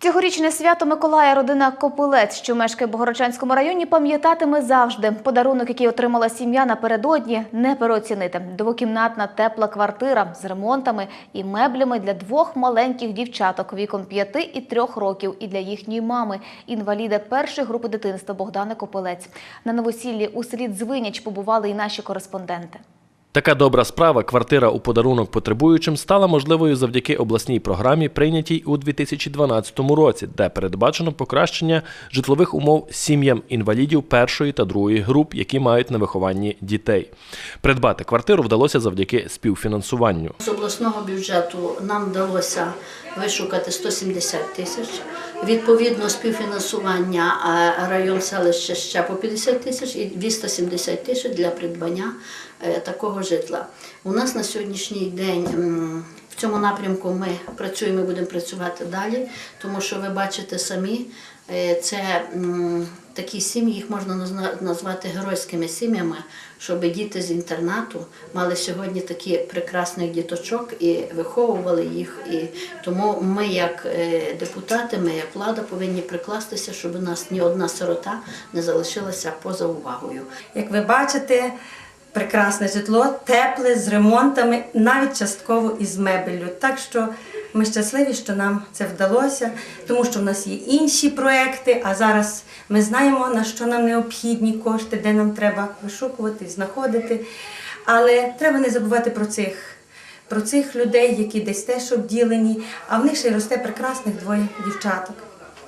Цьогорічне свято Миколая родина Копилець, що мешкає в Богородчанському районі, пам'ятатиме завжди. Подарунок, який отримала сім'я напередодні, не переоцінити. Двокімнатна тепла квартира з ремонтами і меблями для двох маленьких дівчаток віком 5 і 3 років, і для їхньої мами, інваліда першої групи дитинства Богдана Копилець. На новосіллі у селі Дзвиняч побували і наші кореспонденти. Така добра справа, квартира у подарунок потребуючим, стала можливою завдяки обласній програмі, прийнятій у 2012 році, де передбачено покращення житлових умов сім'ям інвалідів першої та другої груп, які мають на вихованні дітей. Придбати квартиру вдалося завдяки співфінансуванню. З обласного бюджету нам вдалося вишукати 170 тисяч. Відповідно, співфінансування район селище ще по 50 тисяч і 270 тисяч для придбання е, такого житла. У нас на сьогоднішній день в цьому напрямку ми працюємо і будемо працювати далі, тому що ви бачите самі, е, це такі сім'ї, їх можна назвати геройськими сім'ями, щоб діти з інтернату мали сьогодні такі прекрасних діточок і виховували їх. І тому ми, як е, депутати, ми як влада, повинні прикластися, щоб у нас ні одна сирота не залишилася поза увагою. Як ви бачите, прекрасне житло, тепле, з ремонтами, навіть частково із мебеллю. Так що ми щасливі, що нам це вдалося, тому що в нас є інші проекти, а зараз ми знаємо, на що нам необхідні кошти, де нам треба вишукувати, знаходити. Але треба не забувати про цих. Про цих людей, які десь теж обділені, а в них ще й росте прекрасних двоє дівчаток,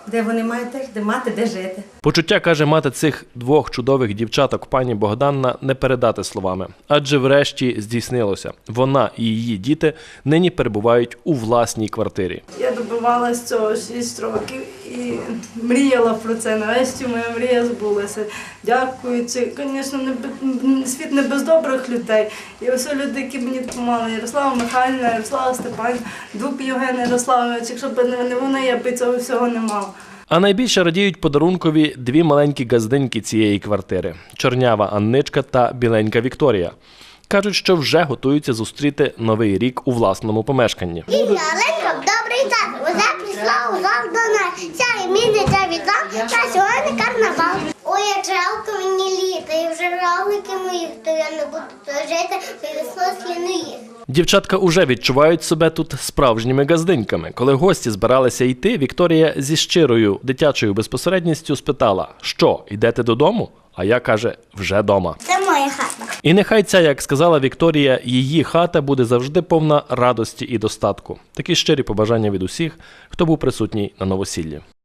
де вони мають теж де мати, де жити. Почуття каже мати цих двох чудових дівчаток пані Богданна не передати словами, адже врешті здійснилося. Вона і її діти нині перебувають у власній квартирі. Я добивалася цього 6 років і мріяла про це. Нарешті моя мрія збулася. Дякую. Це, звісно, не світ не без добрих людей. І ось люди, які мені допомагали. Ярослава Михайлівна, Ярослава Степанівна, Дуб Євген Ярославович. Якщо б не вони, я б цього всього не мав. А найбільше радіють подарункові дві маленькі газдиньки цієї квартири: чорнява Анничка та біленька Вікторія. Кажуть, що вже готуються зустріти новий рік у власному помешканні. І Оленка, добрий день. Прийшла у зал до. Ця імінниця та сьогодні карнавал. Ой, як жалко мені літа, і вже равлики моїх, то я не буду жити, то весно сліну їх. Дівчатка уже відчувають себе тут справжніми газдиньками. Коли гості збиралися йти, Вікторія зі щирою дитячою безпосередністю спитала: що, йдете додому? А я каже, вже дома. Це моя хата. І нехай ця, як сказала Вікторія, її хата буде завжди повна радості і достатку. Такі щирі побажання від усіх, хто був присутній на новосіллі.